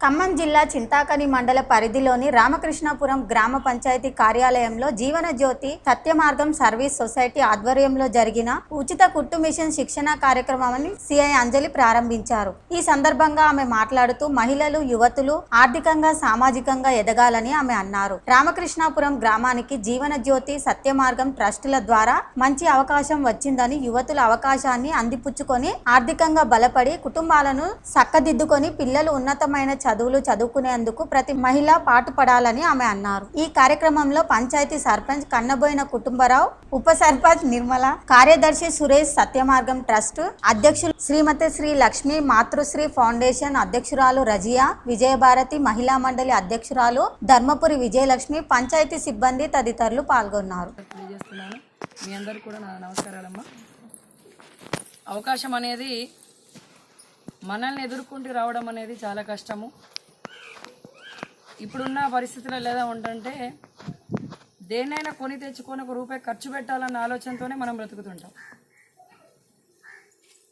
ఖమ్మం జిల్లా చింతాకని మండల పరిధిలోని రామకృష్ణాపురం గ్రామ పంచాయతీ కార్యాలయంలో జీవన జ్యోతి సత్యమార్గం సర్వీస్ సొసైటీ ఆధ్వర్యంలో జరిగిన ఉచిత కుట్టు మిషన్ శిక్షణ కార్యక్రమాన్ని సిఐ అంజలి ప్రారంభించారు. ఈ సందర్భంగా ఆమె మాట్లాడుతూ మహిళలు యువతులు ఆర్థికంగా సామాజికంగా ఎదగాలని ఆమె అన్నారు. రామకృష్ణాపురం గ్రామానికి జీవన జ్యోతి సత్యమార్గం ట్రస్టుల ద్వారా మంచి అవకాశం వచ్చిందని యువతుల అవకాశాన్ని అందిపుచ్చుకొని ఆర్థికంగా బలపడి కుటుంబాలను చక్కదిద్దుకొని పిల్లలు ఉన్నతమైన చదువులు చదువుకునేందుకు ప్రతి మహిళ పాటుపడాలని ఆమె అన్నారు. ఈ కార్యక్రమంలో పంచాయతీ సర్పంచ్ కన్నబోయిన కుటుంబరావు ఉప సర్పంచ్ నిర్మల కార్యదర్శి సురేష్ సత్యమార్గం ట్రస్ట్ అధ్యక్షులు శ్రీమతి శ్రీ లక్ష్మి మాతృశ్రీ ఫౌండేషన్ అధ్యక్షురాలు రజియా విజయభారతి మహిళా మండలి అధ్యక్షురాలు ధర్మపురి విజయలక్ష్మి పంచాయతీ సిబ్బంది తదితరులు పాల్గొన్నారు. మీ అందరికి కూడా నా నమస్కారాలమ్మా. అవకాశం అనేది మనల్ని ఎదుర్కొంటూ రావడం అనేది చాలా కష్టము. ఇప్పుడున్న పరిస్థితులలో ఎలా ఉంటుంటే దేన్నైనా కొని తెచ్చుకొని ఒక రూపాయి ఖర్చు పెట్టాలన్న ఆలోచనతోనే మనం బ్రతుకుతుంటాం.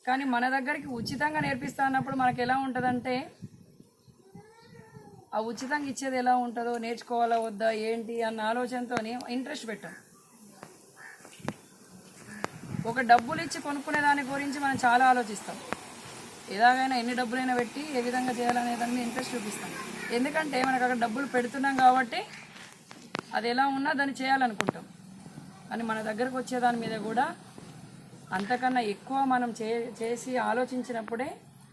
కానీ మన దగ్గరికి ఉచితంగా నేర్పిస్తా అన్నప్పుడు మనకు ఎలా ఉంటుందంటే ఆ ఉచితంగా ఇచ్చేది ఎలా ఉంటుందో నేర్చుకోవాలా వద్దా ఏంటి అన్న ఆలోచనతో ఇంట్రెస్ట్ పెట్టాం. ఒక డబ్బులు ఇచ్చి కొనుక్కునే దాని గురించి మనం చాలా ఆలోచిస్తాం. ఎలాగైనా ఎన్ని డబ్బులైనా పెట్టి ఏ విధంగా చేయాలనే దాని మీద ఇంట్రెస్ట్ చూపిస్తాం. ఎందుకంటే మనకు అక్కడ డబ్బులు పెడుతున్నాం కాబట్టి అది ఎలా ఉన్నా దాన్ని చేయాలనుకుంటాం. కానీ మన దగ్గరకు వచ్చే దాని మీద కూడా అంతకన్నా ఎక్కువ మనం చే చేసి ఆలోచించినప్పుడే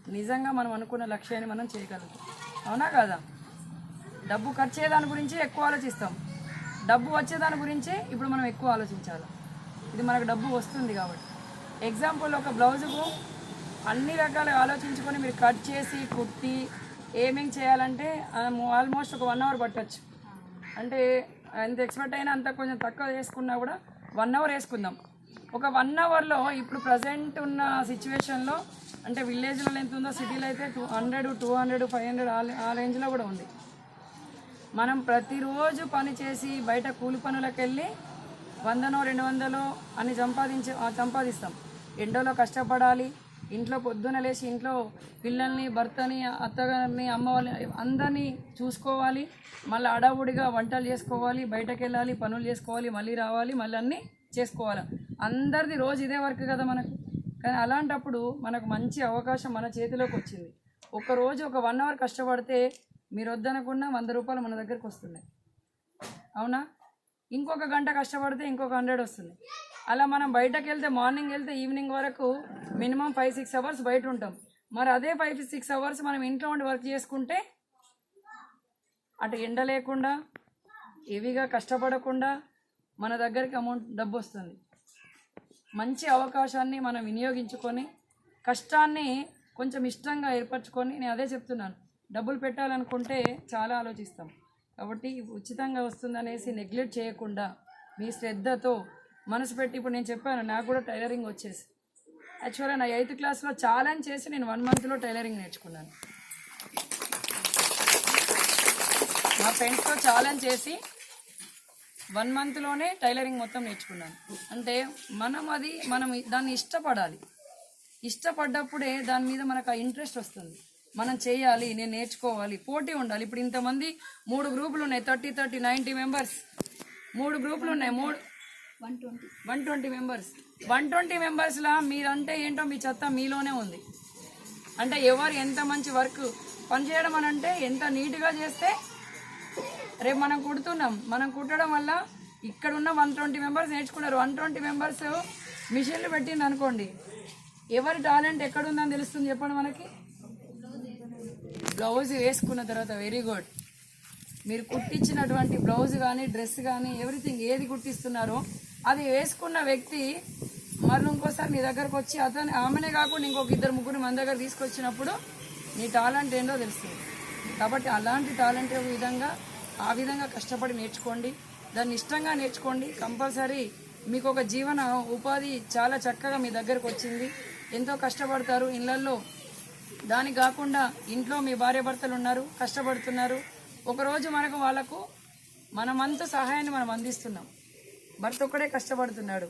నిజంగా మనం అనుకున్న లక్ష్యాన్ని మనం చేయగలుగుతాం. అవునా కాదా? డబ్బు ఖర్చు అయ్యే దాని గురించి ఎక్కువ ఆలోచిస్తాం. డబ్బు వచ్చే దాని గురించి ఇప్పుడు మనం ఎక్కువ ఆలోచించాలి. ఇది మనకు డబ్బు వస్తుంది కాబట్టి. ఎగ్జాంపుల్ ఒక బ్లౌజుకు అన్ని రకాలుగా ఆలోచించుకొని మీరు కట్ చేసి కుట్టి ఏమేం చేయాలంటే ఆల్మోస్ట్ ఒక వన్ అవర్ పట్టచ్చు. అంటే ఎంత ఎక్స్పర్ట్ అయినా అంత కొంచెం తక్కువ వేసుకున్నా కూడా వన్ అవర్ వేసుకుందాం. ఒక వన్ అవర్లో ఇప్పుడు ప్రజెంట్ ఉన్న సిచ్యువేషన్లో అంటే విలేజ్లో ఎంత ఉందో సిటీలో అయితే two hundred two hundred five hundred ఆ రేంజ్లో కూడా ఉంది. మనం ప్రతిరోజు పని చేసి బయట కూలి పనులకు వెళ్ళి వందనో రెండు వందలో అని సంపాదించే సంపాదిస్తాం. ఎండలో కష్టపడాలి ఇంట్లో పొద్దున లేచి ఇంట్లో పిల్లల్ని భర్తని అత్తగారిని అమ్మ వాళ్ళని అందరినీ చూసుకోవాలి. మళ్ళీ అడావుడిగా వంటలు చేసుకోవాలి బయటకు వెళ్ళాలి పనులు చేసుకోవాలి మళ్ళీ రావాలి మళ్ళీ అన్నీ చేసుకోవాలి. అందరిది రోజు ఇదే వర్క్ కదా మనకు. కానీ అలాంటప్పుడు మనకు మంచి అవకాశం మన చేతిలోకి వచ్చింది. ఒక రోజు ఒక వన్ అవర్ కష్టపడితే మీరు వద్దనకుండా వంద రూపాయలు మన దగ్గరకు వస్తున్నాయి. అవునా? ఇంకొక గంట కష్టపడితే ఇంకొక హండ్రెడ్ వస్తుంది. అలా మనం బయటకు వెళ్తే మార్నింగ్ వెళ్తే ఈవినింగ్ వరకు మినిమం ఫైవ్ సిక్స్ అవర్స్ బయట ఉంటాం. మరి అదే ఫైవ్ సిక్స్ అవర్స్ మనం ఇంట్లో ఉండి వర్క్ చేసుకుంటే అటు ఎండ లేకుండా హెవీగా కష్టపడకుండా మన దగ్గరికి అమౌంట్ డబ్బు వస్తుంది. మంచి అవకాశాన్ని మనం వినియోగించుకొని కష్టాన్ని కొంచెం ఇష్టంగా ఏర్పరచుకొని నేను అదే చెప్తున్నాను. డబ్బులు పెట్టాలనుకుంటే చాలా ఆలోచిస్తాం. కాబట్టి ఉచితంగా వస్తుందనేసి నెగ్లెక్ట్ చేయకుండా మీ శ్రద్ధతో మనసు పెట్టి ఇప్పుడు నేను చెప్పాను నాకు కూడా టైలరింగ్ వచ్చేసి. యాక్చువల్గా నా ఎయిత్ క్లాస్లో ఛాలెంజ్ చేసి నేను వన్ మంత్లో టైలరింగ్ నేర్చుకున్నాను. మా ఫ్రెండ్స్తో ఛాలెంజ్ చేసి వన్ మంత్లోనే టైలరింగ్ మొత్తం నేర్చుకున్నాను. అంటే మనం అది మనం దాన్ని ఇష్టపడాలి. ఇష్టపడ్డప్పుడే దాని మీద మనకు ఆ ఇంట్రెస్ట్ వస్తుంది. మనం చేయాలి నేను నేర్చుకోవాలి పోటీ ఉండాలి. ఇప్పుడు ఇంతమంది మూడు గ్రూపులు ఉన్నాయి థర్టీ థర్టీ నైంటీ మెంబర్స్ మూడు గ్రూపులు ఉన్నాయి మూడు one twenty. One twenty members. One twenty మెంబర్స్లా మీరంటే ఏంటో మీ చెత్త మీలోనే ఉంది. అంటే ఎవరు ఎంత మంచి వర్క్ పని చేయడం అని అంటే ఎంత నీట్గా చేస్తే రేపు మనం కుడుతున్నాం. మనం కుట్టడం వల్ల ఇక్కడ ఉన్న వన్ ట్వంటీ మెంబర్స్ నేర్చుకున్నారు. వన్ ట్వంటీ మెంబర్స్ మిషన్లు పెట్టింది అనుకోండి. ఎవరి టాలెంట్ ఎక్కడుందని తెలుస్తుంది చెప్పండి మనకి? బ్లౌజ్ వేసుకున్న తర్వాత వెరీ గుడ్. మీరు కుట్టించినటువంటి బ్లౌజ్ కానీ డ్రెస్ కానీ ఎవ్రీథింగ్ ఏది కుట్టిస్తున్నారో అది వేసుకున్న వ్యక్తి మరి ఇంకోసారి మీ దగ్గరకు వచ్చి అతను ఆమెనే కాకుండా ఇంకొక ఇద్దరు ముగ్గురు మన దగ్గర తీసుకొచ్చినప్పుడు నీ టాలెంట్ ఏంటో తెలుస్తుంది. కాబట్టి అలాంటి టాలెంట్ విధంగా ఆ విధంగా కష్టపడి నేర్చుకోండి. దాన్ని ఇష్టంగా నేర్చుకోండి. కంపల్సరీ మీకు ఒక జీవన ఉపాధి చాలా చక్కగా మీ దగ్గరకు వచ్చింది. ఎంతో కష్టపడతారు. ఇళ్ళల్లో దానికి కాకుండా ఇంట్లో మీ భార్య భర్తలు ఉన్నారు కష్టపడుతున్నారు. ఒకరోజు మనకు వాళ్ళకు మనమంత సహాయాన్ని మనం అందిస్తున్నాం. భర్త ఒక్కడే కష్టపడుతున్నాడు.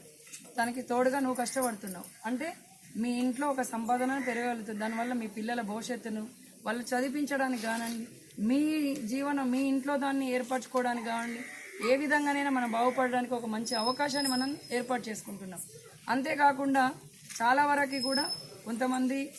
తనకి తోడుగా నువ్వు కష్టపడుతున్నావు. అంటే మీ ఇంట్లో ఒక సంపాదన పెరగలుగుతుంది. దానివల్ల మీ పిల్లల భవిష్యత్తును వాళ్ళు చదివించడానికి కానండి మీ జీవనం మీ ఇంట్లో దాన్ని ఏర్పరచుకోవడానికి కావండి ఏ విధంగానైనా మనం బాగుపడడానికి ఒక మంచి అవకాశాన్ని మనం ఏర్పాటు చేసుకుంటున్నాం. అంతేకాకుండా చాలా వరకు కూడా కొంతమంది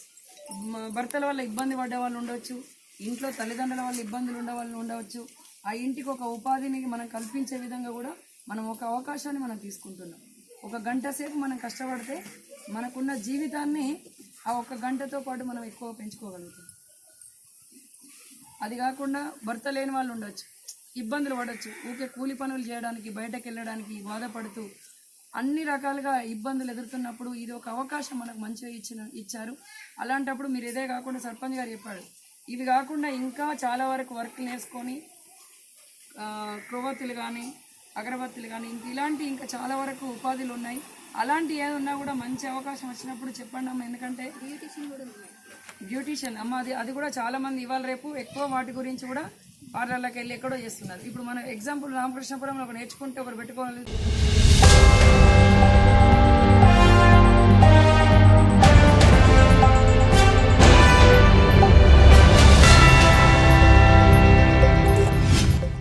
భర్తల వల్ల ఇబ్బంది పడ్డే వాళ్ళు ఉండవచ్చు ఇంట్లో తల్లిదండ్రుల వల్ల ఇబ్బందులు ఉండే వాళ్ళు ఉండవచ్చు. ఆ ఇంటికి ఒక ఉపాధిని మనం కల్పించే విధంగా కూడా మనం ఒక అవకాశాన్ని మనం తీసుకుంటున్నాం. ఒక గంట సేపు మనం కష్టపడితే మనకున్న జీవితాన్ని ఆ ఒక గంటతో పాటు మనం ఎక్కువ పెంచుకోగలుగుతాం. అది కాకుండా భర్త లేని వాళ్ళు ఉండొచ్చు ఇబ్బందులు పడవచ్చు ఊకే కూలి పనులు చేయడానికి బయటకు వెళ్ళడానికి బాధపడుతూ అన్ని రకాలుగా ఇబ్బందులు ఎదుర్కొన్నప్పుడు ఇది ఒక అవకాశం మనకు మంచిగా ఇచ్చిన ఇచ్చారు. అలాంటప్పుడు మీరు ఇదే కాకుండా సర్పంచ్ గారు చెప్పాడు. ఇవి కాకుండా ఇంకా చాలా వరకు వర్క్ నేర్చుకొని ఆ, కానీ అగరబత్తులు కానీ ఇంక ఇలాంటి ఇంకా చాలా వరకు ఉపాధులు ఉన్నాయి. అలాంటి ఏదన్నా కూడా మంచి అవకాశం వచ్చినప్పుడు చెప్పండి అమ్మ ఎందుకంటే బ్యూటీషియన్ అమ్మ అది అది కూడా చాలా మంది ఇవాళ రేపు ఎక్కువ వాటి గురించి కూడా పార్లర్లకు వెళ్ళి ఎక్కడో చేస్తున్నారు. ఇప్పుడు మనం ఎగ్జాంపుల్ రామకృష్ణపురంలో ఒక నేర్చుకుంటే ఒకరు పెట్టుకోవాలి.